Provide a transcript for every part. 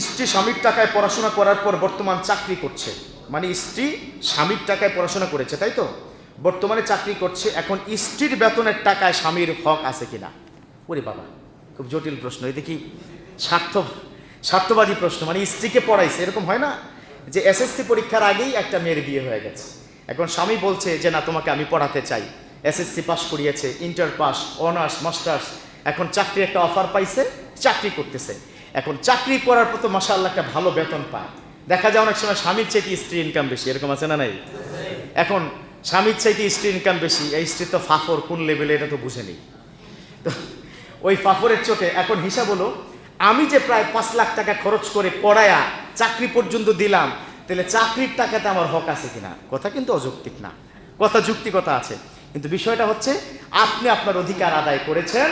স্ত্রী স্বামীর টাকায় পড়াশোনা করার পর বর্তমান চাকরি করছে। মানে স্ত্রী স্বামীর টাকায় পড়াশোনা করেছে, তাই তো? বর্তমানে চাকরি করছে, এখন স্ত্রীর বেতনের টাকায় স্বামীর হক আছে কিনা? ওরে বাবা, খুব জটিল প্রশ্ন। এই দেখি, স্বার্থ, স্বার্থবাদী প্রশ্ন। মানে স্ত্রীকে পড়াইছে, এরকম হয় না? যে এসএসসি পরীক্ষার আগেই একটা মেয়ের বিয়ে হয়ে গেছে। এখন স্বামী বলছে যে, না, তোমাকে আমি পড়াতে চাই। এসএসসি পাস করিয়েছে, ইন্টার পাস অনার্স, মাস্টার্স, এখন চাকরি একটা অফার পাইছে, চাকরি করতেছে। এখন চাকরি করার পর তো মাসাল্লাহ একটা ভালো বেতন পায়। দেখা যায় অনেক সময় স্বামীর চাইতে স্ত্রী ইনকাম বেশি, এরকম আছে না নাই? এখন স্বামীর চাইতে স্ত্রী ইনকাম বেশি, এই স্ত্রীর তো ফাফর, কোন লেভেলে এটা তো বুঝে নেই তো ওই ফাফরের চোটে এখন হিসাব হলো, আমি যে প্রায় পাঁচ লাখ টাকা খরচ করে পড়ায়া চাকরি পর্যন্ত দিলাম, তাহলে চাকরির টাকাতে আমার হক আছে কিনা? কথা কিন্তু অযৌক্তিক না। কথা যুক্তিকতা আছে। কিন্তু বিষয়টা হচ্ছে, আপনি আপনার অধিকার আদায় করেছেন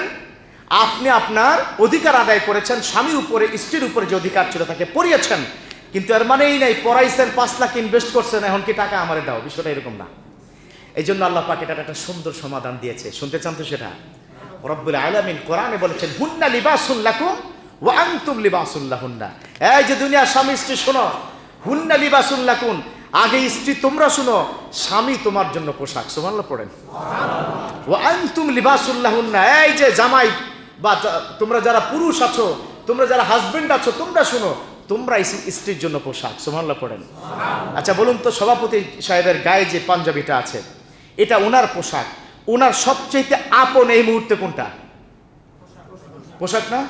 আপনি আপনার অধিকার আদায় করেছেন, স্বামীর উপরে, স্ত্রীর উপরে যে অধিকার ছিল তাকে পড়িয়েছেন। কিন্তু এর মানে এই নাই, পড়াইছেন, পাঁচ লাখ ইনভেস্ট করছেন, এখন কি টাকা আমারে দাও? বিষয়টা এরকম না। এই জন্য আল্লাহ পাক এটার একটা সুন্দর সমাধান দিয়েছে। শুনতে চান তো সেটা? রব্বুল আলামিন কোরআনে বলেছেন, হুন্না লিবাসুল লাকুম ওয়া আনতুম লিবাসুল এই যে দুনিয়ার স্বামী, স্ত্রী, শোনো, হুন্না লিবাসুল লাকুম। আগে স্ত্রী, তোমরা শুনো, স্বামী তোমার জন্য পোশাক। সুবহানাল্লাহ পড়েন। ওয়া আনতুম লিবাসুল লাহুন্না। এই যে জামাই বা তোমরা যারা পুরুষ আছো, তোমরা যারা হাজবেন্ড আছো, তোমরা শুনো, তোমরা স্ত্রীর জন্য পোশাক। সুবহানাল্লাহ পড়েন। আচ্ছা বলুন তো, সভাপতি সাহেবের গায়ে যে পাঞ্জাবিটা আছে, এটা ওনার পোশাক। ওনার সবচেয়ে আপন এই মুহূর্তে কোনটা? পোশাক না?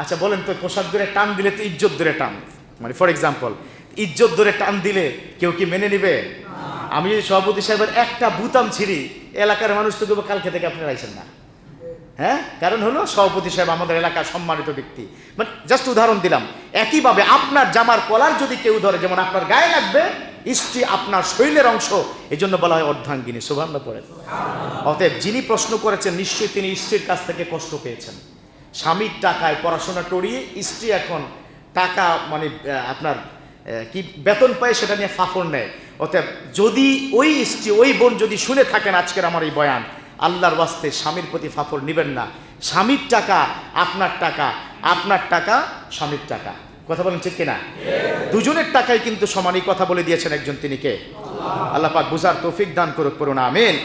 আচ্ছা বলেন তো, পোশাক ধরে টান দিলে তো ইজ্জত ধরে টান। মানে ফর এক্সাম্পল ইজ্জত ধরে টান দিলে কেউ কি মেনে নিবে? আমি যদি সভাপতি সাহেবের একটা বুতাম ছিঁড়ি, এলাকার মানুষ তো কেউ কালকে থেকে আপনারা আইসেন না। হ্যাঁ? কারণ হলো সভাপতি সাহেব আমাদের এলাকার সম্মানিত ব্যক্তি। মানে জাস্ট উদাহরণ দিলাম। একইভাবে আপনার জামার কলার যদি কেউ ধরে, যেমন আপনার গায়ে লাগবে স্ত্রী আপনার শৈলের অংশ এই জন্য বলা হয় অর্ধাঙ্গিনী। সুভান্ন পড়েন। অতএব যিনি প্রশ্ন করেছেন, নিশ্চয়ই তিনি স্ত্রীর কাছ থেকে কষ্ট পেয়েছেন। স্বামীর টাকায় পড়াশোনা করিয়ে স্ত্রী এখন টাকা মানে আপনার কি বেতন পায় সেটা নিয়ে ফাফর নেয়। অতএব যদি ওই স্ত্রী ওই বোন যদি শুনে থাকেন আজকের আমার এই বয়ান আল্লাহর বাস্তে স্বামীর প্রতি ফাফর নেবেন না। স্বামীর টাকা, আপনার টাকা। আপনার টাকা, স্বামীর টাকা। কথা বলেন ঠিক কিনা? দুজনের টাকায় কিন্তু সমানই কথা বলে দিয়েছেন একজন তিনি কে? আল্লাহ পাক বুঝার তৌফিক দান করুক করুন আমিন।